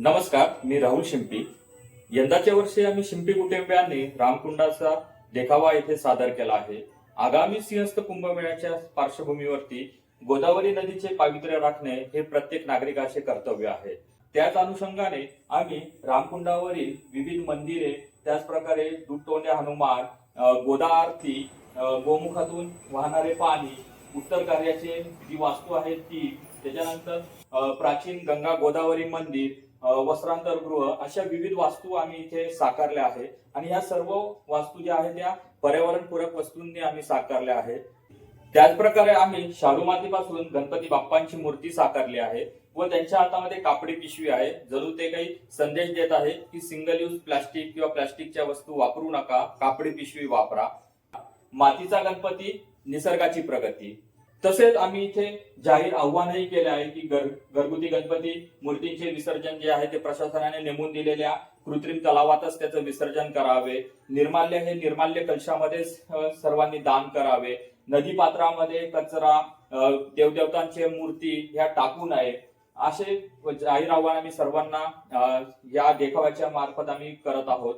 नमस्कार मी राहुल शिंपी. यंदाच्या वर्षी आम्ही शिंपी कुटुंबियांनी रामकुंडाचा देखावा येथे सादर केला आहे. आगामी सिंहस्थ कुंभमेळ्याच्या पार्श्वभूमीवरती गोदावरी नदीचे पावित्र्य राखणे हे प्रत्येक नागरिकाचे कर्तव्य आहे. त्याच अनुषंगाने आम्ही रामकुंडावरील विविध मंदिरे त्याचप्रकारे दुटोंड्या हनुमान गोदा आरती गोमुखातून वाहणारे पाणी उत्तर कार्याचे जी वास्तू आहे ती त्याच्यानंतर प्राचीन गंगा गोदावरी मंदिर वस्त्रांतरगृह अशा विविध वास्तू आम्ही इथे साकारल्या आहेत. आणि या सर्व वास्तू ज्या आहेत त्या पर्यावरणपूरक वस्तूंनी आम्ही साकारल्या आहेत. त्याचप्रकारे आम्ही शाडू मातीपासून गणपती बाप्पांची मूर्ती साकारली आहे व त्यांच्या हातामध्ये कापडी पिशवी आहे. जरूर ते काही संदेश देत आहे की सिंगल यूज प्लास्टिक किंवा प्लास्टिकच्या वस्तू वापरू नका कापडी पिशवी वापरा. मातीचा गणपती निसर्गाची प्रगती. तसेच आम्ही इथे जाहीर आव्हानही केले आहे की घर घरगुती गणपती मूर्तींचे विसर्जन जे आहे ते प्रशासनाने नेमून दिलेल्या कृत्रिम तलावातच त्याचं विसर्जन करावे. निर्माल्य हे निर्माल्य कलशामध्ये सर्वांनी दान करावे. नदी पात्रामध्ये कचरा देवदेवतांचे मूर्ती ह्या टाकू नये. असे जाहीर आव्हान आम्ही सर्वांना या देखाव्याच्या मार्फत आम्ही करत आहोत.